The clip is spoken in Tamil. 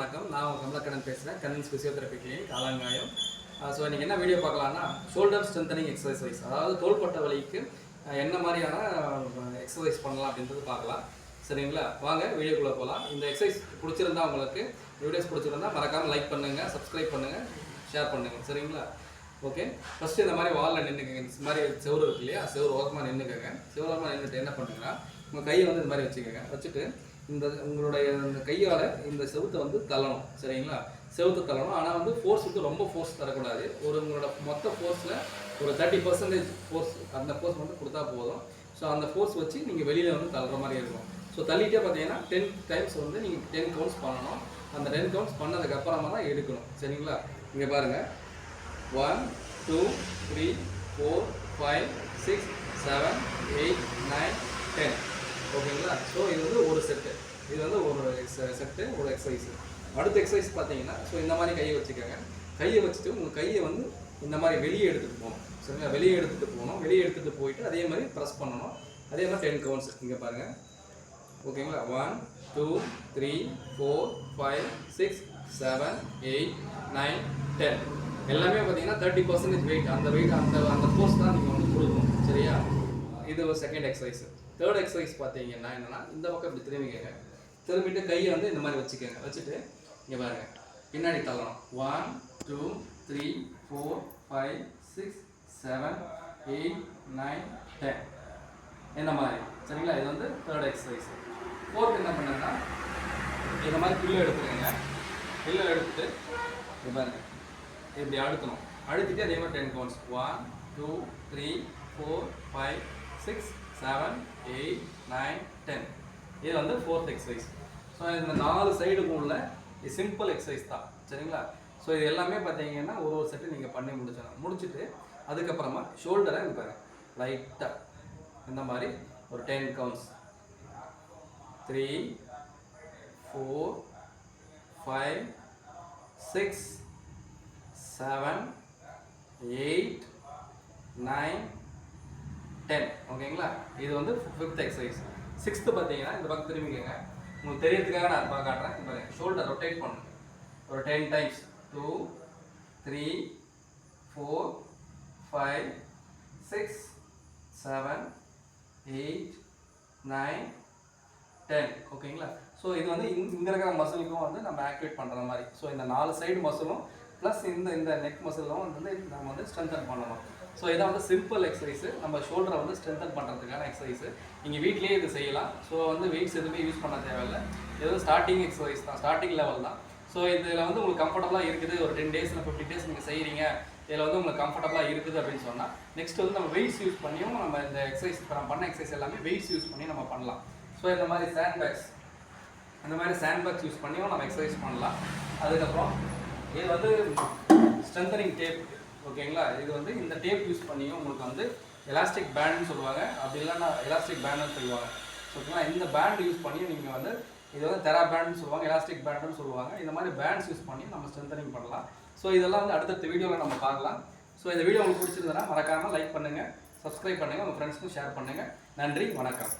வணக்கம். நான் உங்கள் கமலக்கண்ணன் பேசுகிறேன் Kannan's physiotherapy clinic Alangayam. So இன்றைக்கி என்ன வீடியோ பார்க்கலாம்னா ஷோல்டர் ஸ்ட்ரென்தனிங் எக்ஸசைஸ் அதாவது தோள்பட்ட வலிக்கு என்ன மாதிரியான எக்ஸசைஸ் பண்ணலாம் அப்படின்றது பார்க்கலாம். சரிங்களா? வாங்க வீடியோக்குள்ளே போகலாம் இந்த எக்ஸசைஸ் பிடிச்சிருந்தா உங்களுக்கு வீடியோஸ் பிடிச்சிருந்தா மறக்காமல் லைக் பண்ணுங்கள் சப்ஸ்கிரைப் பண்ணுங்கள் ஷேர் பண்ணுங்கள் சரிங்களா? ஓகே ஃபஸ்ட்டு இந்த மாதிரி வாலில் நின்றுக்கங்க இந்த மாதிரி செவுரு இருக்கு இல்லையா? செவுரு ஓரமாக நின்றுக்கங்க செவுரு ஓரமாக நின்றுட்டு என்ன பண்ணுங்கன்னா உங்கள் கையை வந்து இந்த மாதிரி வச்சுக்கோங்க. வச்சுட்டு இந்த உங்களுடைய இந்த கையால் இந்த செவுத்தை வந்து தள்ளணும் சரிங்களா? செவுத்தை தள்ளணும். ஆனால் வந்து ஃபோர்ஸ் வந்து ரொம்ப ஃபோர்ஸ் தரக்கூடாது. ஒரு உங்களோட மொத்த ஃபோர்ஸில் ஒரு தேர்ட்டி பர்சன்டேஜ் ஃபோர்ஸ் அந்த ஃபோர்ஸ் வந்து கொடுத்தா போதும். ஸோ அந்த ஃபோர்ஸ் வச்சு நீங்கள் வெளியில் வந்து தள்ளுற மாதிரி இருக்கும். ஸோ தள்ளிட்டே பார்த்தீங்கன்னா டென் டைம்ஸ் வந்து நீங்கள் டென் கவுண்ட்ஸ் பண்ணணும். அந்த டென் கவுண்ட்ஸ் பண்ணதுக்கு அப்புறமா தான் எடுக்கணும். சரிங்களா? இங்கே பாருங்கள் one two three four five six seven eight nine ten ஓகேங்களா? ஸோ இது வந்து ஒரு செட்டு இது வந்து ஒரு செட்டு ஒரு எக்ஸசைஸ் அடுத்த எக்ஸசைஸ் பார்த்தீங்கன்னா ஸோ இந்த மாதிரி கையை வச்சுக்கோங்க. கையை வச்சுட்டு உங்கள் கையை வந்து இந்த மாதிரி வெளியே எடுத்துகிட்டு போகணும். சரிங்களா? வெளியே எடுத்துகிட்டு போகணும். வெளியே எடுத்துகிட்டு போயிட்டு அதே மாதிரி ப்ரெஸ் பண்ணணும். அதே மாதிரி டென் கவுண்ட்ஸ் இங்கே பாருங்கள் ஓகேங்களா? One two three four five six seven eight nine ten எல்லாமே பார்த்தீங்கன்னா தேர்ட்டி பர்சன்டேஜ் வெயிட் அந்த வெயிட் அந்த அந்த ஃபோர்ஸ் தான் நீங்கள் வந்து கொடுக்கணும். சரியா? இது ஒரு செகண்ட் எக்ஸசைஸ் தேர்ட் எக்ஸசைஸ் பார்த்தீங்கன்னா என்னன்னா இந்த பக்கம் இப்படி திரும்பிக்கங்க. திரும்பிட்டு கையை வந்து இந்த மாதிரி வச்சுக்கோங்க. வச்சுட்டு இங்கே பாருங்க. பின்னாடி தள்ளணும் one two three four five six seven eight nine ten இந்த மாதிரி. சரிங்களா? இது வந்து தேர்ட் எக்ஸசைஸ் ஃபோர்த் என்ன பண்ணுங்கன்னா இந்த மாதிரி பில்லு எடுத்துக்கோங்க. பில்லு எடுத்துட்டு இது பாருங்க. இப்படி அழுத்தணும். அழுத்திட்டு அதே மாதிரி ten counts one two three four five six seven eight nine ten இது வந்து ஃபோர்த் எக்ஸசைஸ் ஸோ இந்த நாலு சைடுக்கும் உள்ள சிம்பிள் எக்ஸசைஸ் தான். சரிங்களா? ஸோ இது எல்லாமே பார்த்தீங்கன்னா ஒரு ஒரு செட்டு நீங்கள் பண்ணி முடிச்சிடலாம். முடிச்சுட்டு அதுக்கப்புறமா ஷோல்டரை இங்கே பாருங்க. லைட்டாக இந்த மாதிரி ஒரு ten counts three four five six seven eight nine ten ஓகேங்களா இது வந்து ஃபிஃப்த் எக்ஸசைஸ் சிக்ஸ்த்து பார்த்தீங்கன்னா இந்த பக்கம் திரும்பிக்கங்க. உங்களுக்கு தெரியறதுக்காக நான் இப்போ காட்டுறேன். இப்போ ஷோல்டர் ரொட்டேட் பண்ணுங்க. ஒரு ten times two three four five six seven eight nine ten ஓகேங்களா ஸோ இது வந்து இங்கே இருக்கிற மசிலுக்கும் வந்து நம்ம ஆக்டிவேட் பண்ணுற மாதிரி. ஸோ இந்த நாலு சைடு மசிலும் ப்ளஸ் இந்த இந்த நெக் மசிலும் வந்து நம்ம வந்து ஸ்ட்ரென்தன் பண்ணணும். ஸோ இதான் வந்து சிம்பிள் எக்ஸசைஸ் நம்ம ஷோல்டரை வந்து ஸ்ட்ரென்தன் பண்ணுறதுக்கான எக்ஸசைஸு நீங்கள் வீட்லேயே இது செய்யலாம். ஸோ வந்து வெயிட்ஸ் எதுவுமே யூஸ் பண்ண தேவையில்லை. இது வந்து ஸ்டார்டிங் எக்ஸசைஸ் தான் ஸ்டார்டிங் லெவல் தான். ஸோ இதில் வந்து உங்களுக்கு கம்ஃபர்டபுளாக இருக்குது. ஒரு டென் டேஸ் இல்லை ஃபிஃப்டி டேஸ் நீங்கள் செய்கிறீங்க இதில் வந்து உங்களுக்கு கம்ஃபர்டபுளாக இருக்குது அப்படின்னு சொன்னால் நெக்ஸ்ட் வந்து நம்ம வெயிட்ஸ் யூஸ் பண்ணியும் நம்ம இந்த எக்ஸசைஸ் இப்போ நம்ம பண்ண எக்ஸசைஸ் எல்லாமே வெயிட்ஸ் யூஸ் பண்ணி நம்ம பண்ணலாம். ஸோ இந்த மாதிரி சாண்ட் பேக்ஸ் இந்த மாதிரி சாண்ட் பேக்ஸ் யூஸ் பண்ணியும் நம்ம எக்ஸசைஸ் பண்ணலாம். அதுக்கப்புறம் இது வந்து ஸ்ட்ரென்தனிங் டேப் ஓகேங்களா இது வந்து இந்த டேப் யூஸ் பண்ணியும் உங்களுக்கு வந்து எலாஸ்டிக் பேண்டுன்னு சொல்லுவாங்க. அப்படி இல்லைன்னா எலாஸ்டிக் பேண்டுன்னு சொல்லுவாங்க. ஓகேங்களா இந்த பேண்ட் யூஸ் பண்ணி நீங்கள் வந்து இது வந்து தெரா பேண்டுன்னு சொல்லுவாங்க எலாஸ்டிக் பேண்டுன்னு சொல்லுவாங்க. இந்த மாதிரி பேண்ட்ஸ் யூஸ் பண்ணி நம்ம ஸ்ட்ரென்தனிங் பண்ணலாம். ஸோ இதெல்லாம் வந்து அடுத்தடுத்த வீடியோவில் நம்ம பார்க்கலாம். ஸோ இந்த வீடியோ உங்களுக்கு பிடிச்சிருந்தனா மறக்காமல் லைக் பண்ணுங்கள் சப்ஸ்கிரைப் பண்ணுங்கள் உங்கள் ஃப்ரெண்ட்ஸ்க்கும் ஷேர் பண்ணுங்கள் நன்றி வணக்கம்.